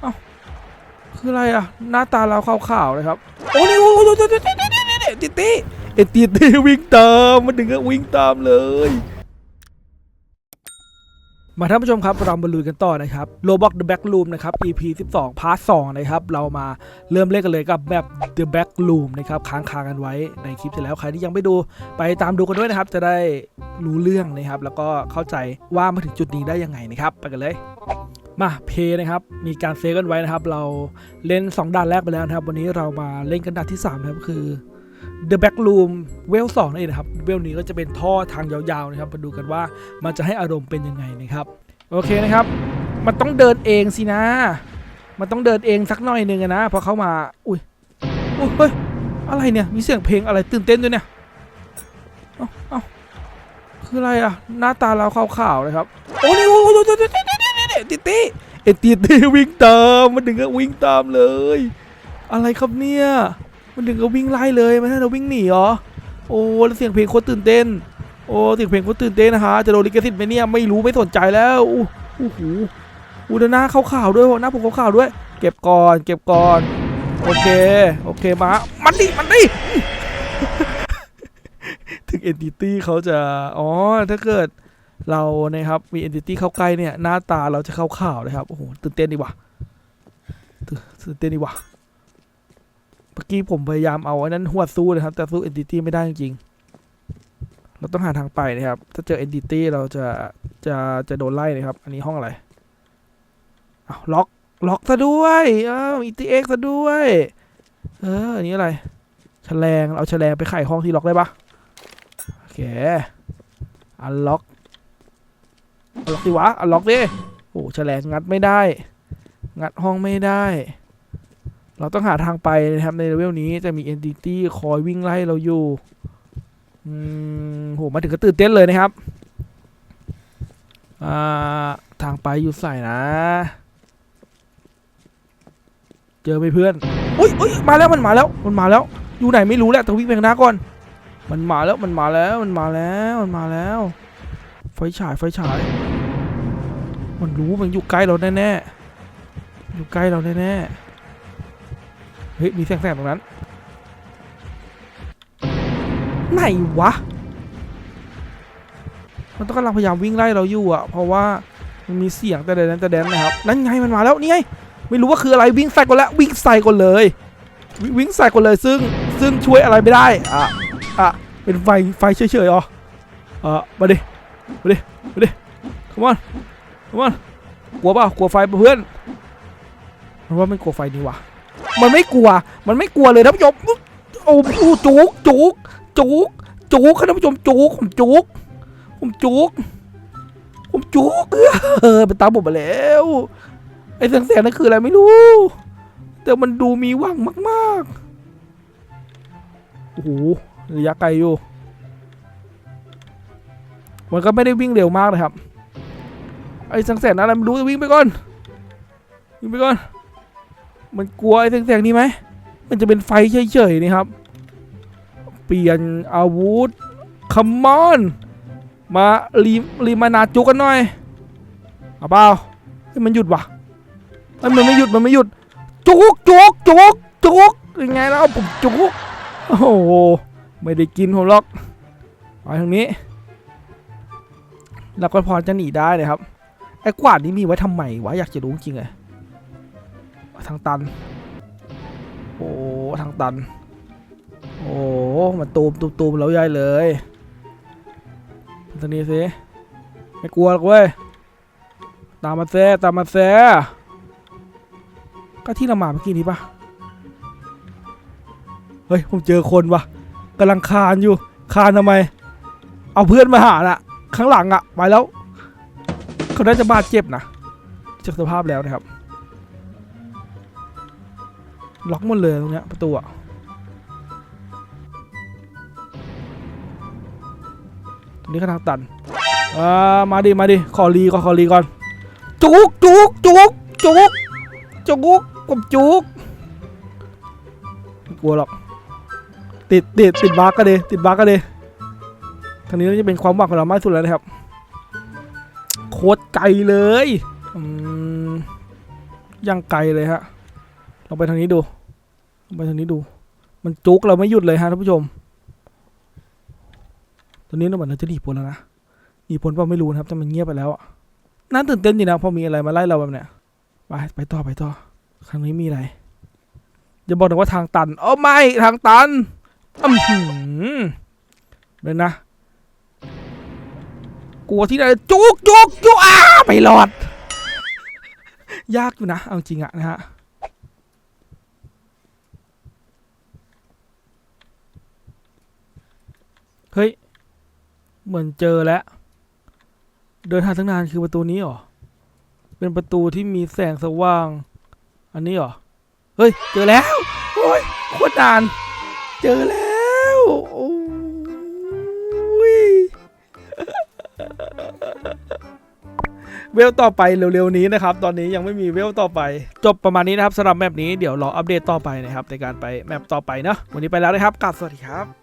เอ้าคืออะไรอะ หน้าตาเราขาวๆเลยครับ โอ้นี่โอ้โหโอ้โหโอ้โหติตี้เอตีตีวิ่งตามมันถึงก็วิ่งตามเลย มาท่านผู้ชมครับเรามาลุยกันต่อนะครับ Roblox The Back Room นะครับ EP 12 Part 2 นะครับ เรามาเริ่มเล่นกันเลยกับแบบ The Back Room นะครับ ค้างคากันไว้ในคลิปที่แล้วใครที่ยังไม่ดูไปตามดูกันด้วยนะครับ จะได้รู้เรื่องนะครับ แล้วก็เข้าใจว่ามาถึงจุดนี้ได้ยังไงนะครับ ไปกันเลย มาเพย์นะครับ มีการเซฟกันไว้นะครับ เราเล่น 2ด่านแรกไปแล้วนะครับ วันนี้เรามาเล่นกันด่านที่3นะครับคือ The Back Room เวล2นั่นเองนะครับ เวลนี้ก็จะเป็นท่อทางยาวๆนะครับ มาดูกันว่ามันจะให้อารมณ์เป็นยังไงนะครับ โอเคนะครับ มันต้องเดินเองสินะ มันต้องเดินเองสักหน่อยหนึ่งอะนะ พอเข้ามา อุ้ยอุ้ยเฮ้ย อะไรเนี่ย มีเสียงเพลงอะไรตื่นเต้นด้วยเนี่ย เอ้าเอ้าคืออะไรอะหน้าตาเราขาวๆเลยครับ โอ้นี่โอ้โหโอ้โหโอ้โห ติตี้เอ็นตีตี้วิ่งตามมันถึงก็วิ่งตามเลย อะไรครับเนี่ยมันถึงก็วิ่งไล่เลยไม่ใช่เราวิ่งหนีเหรอโอ้แล้วเสียงเพลงโคตรตื่นเต้น โอ้เสียงเพลงโคตรตื่นเต้นนะฮะจะโดนลิขสิทธิ์ไหมเนี่ยไม่รู้ไม่สนใจแล้วอู้หูอู้ด้านหน้าขาวๆด้วยหน้าผมขาวๆด้วย เก็บก่อนเก็บก่อนโอเคโอเคมามันดิมันดิถึง entity เขาจะ อ๋อ ถ้าเกิด เรานะครับมี entity เข้าใกล้เนี่ยหน้าตาเราจะเขาวๆนะครับ โอ้โหตื่นเต้นดีว่ะตื่นเต้นดีว่ะเมื่อกี้ผมพยายามเอาไอ้นั้นหัวสู้นะครับ แต่สู้ entity ไม่ได้จริงๆเราต้องหาทางไปนะครับ ถ้าเจอ entity เราจะจะจะโดนไล่นะครับ อันนี้ห้องอะไรอาล็อกล็อกซะด้วยอ้าว ETX ซะด้วย เอออันนี้อะไรแฉลง เอาแฉลงไปไขห้องที่ล็อกได้ปะโอเคอันล็อก ล็อกดิวะอันล็อกดิโอ้แฉลงงัดไม่ได้ งัดห้องไม่ได้ เราต้องหาทางไปนะครับในเลเวลนี้จะมี entity คอยวิ่งไล่เราอยู่อืมโหมาถึงก็ตื่นเต้นเลยนะครับอ่าทางไปอยู่ใส่นะ เจอไหมเพื่อนอุ้ยอุ้ยมาแล้วมันมาแล้วมันมาแล้ว อยู่ไหนไม่รู้แหละต้องวิ่งไปข้างหน้าก่อน มันมาแล้วมันมาแล้วมันมาแล้วมันมาแล้ว ไฟฉายไฟฉาย มันรู้มันอยู่ใกล้เราแน่ๆอยู่ใกล้เราแน่ๆเฮ้ยมีแสงๆตรงนั้น ไหนวะ มันต้องกำลังพยายามวิ่งไล่เราอยู่อะเพราะว่ามันมีเสียงแต่แดนแต่แดนนะครับนั่นไงมันมาแล้วนี่ไงไม่รู้ว่าคืออะไรวิ่งใส่ก่อนแล้ววิ่งใส่ก่อนเลยวิวิ่งใส่ก่อนเลยซึ่งซึ่งช่วยอะไรไม่ได้อะอะเป็นไฟไฟเฉยๆอ๋ออะมาดิ มาดิมาดิ come on come on กลัวเปล่ากลัวไฟเพื่อน มันว่าไม่กลัวไฟนี่วะมันไม่กลัว มันไม่กลัวเลยท่านผู้ชมโอ้โหจุกจุกจุกจุกท่านผู้ชมจุกผมจุกผมจุกผมจุกเออเป็นตามผมมาแล้ว ไอ้แสงๆนั่นคืออะไรไม่รู้ แต่มันดูมีหวังมากๆโอ้โหระยะไกลอยู่ มันก็ไม่ได้วิ่งเร็วมากนะครับ ไอ้แสงๆนั้นอะไรไม่รู้วิ่งไปก่อน วิ่งไปก่อน มันกลัวไอ้แสงนี้ไหม มันจะเป็นไฟเฉยๆนี่ครับ เปลี่ยนอาวุธคัมมอน มารีรีมานาจุกันหน่อยเอาเปล่ามันหยุดวะมันมันไม่หยุดมันไม่หยุด จุกจุกจุกจุกยังไงแล้วผมจุกโอ้โห ไม่ได้กินผมหรอกไปทางนี้ เราก็พอจะหนีได้เลยครับไอ้กวาดนี้มีไว้ทำไมวะอยากจะรู้จริงเลยทางตัน โอ้ทางตัน โอ้มันตูมตูมตูมเราใหญ่เลยทางนี้สิไม่กลัวหรอกเว้ยตามมาแซ่ตามมาแซ่ก็ที่เรามาเมื่อกี้นี้ปะเฮ้ยผมเจอคนวะกำลังคานอยู่ คานทำไม เอาเพื่อนมาหาน่ะ ข้างหลังอะไปแล้ว เขาน่าจะบาดเจ็บนะจากสภาพแล้วนะครับ ล็อกหมดเลยตรงเนี้ยประตูอะตรงนี้ก็ทางตันอ่ามาดิมาดิขอรีก่อนขอรีก่อนจุกจุกจุกจุกจุกผมจุกกลัวหรอกติดติดติดบั๊กก็ดีติดบั๊กก็ดี ทางนี้น่าจะเป็นความหวังของเรามากสุดแล้วนะครับ โคตรไกลเลยยังไกลเลยฮะลองไปทางนี้ดูไปทางนี้ดู มันจุกเราไม่หยุดเลยฮะท่านผู้ชม ตอนนี้เราเหมือนเราจะหนีพ้นแล้วนะหนีพ้นเปล่าไม่รู้นะครับแต่มันเงียบไปแล้วอะน่าตื่นเต้นดีนะพอมีอะไรมาไล่เราแบบเนี้ยไปไปต่อไปต่อครั้งนี้มีอะไรอย่าบอกนะว่าทางตันเออไม่ทางตันอือหือเลยนะ กลัวที่ไหนจุกจุกจุกอ้าไปรอด ยากอยู่นะ เอาจริงอะนะฮะเฮ้ย เหมือนเจอแล้ว เดินทางตั้งนานคือประตูนี้เหรอ เป็นประตูที่มีแสงสว่าง อันนี้เหรอ เฮ้ย เจอแล้ว โอ้ยโคตรนาน เจอแล้ว เวลต่อไปเร็วๆนี้นะครับ ตอนนี้ยังไม่มีเวลต่อไป จบประมาณนี้นะครับสำหรับแมปนี้เดี๋ยวรออัปเดตต่อไปนะครับในการไปแมปต่อไปเนาะวันนี้ไปแล้วนะครับกลับสวัสดีครับ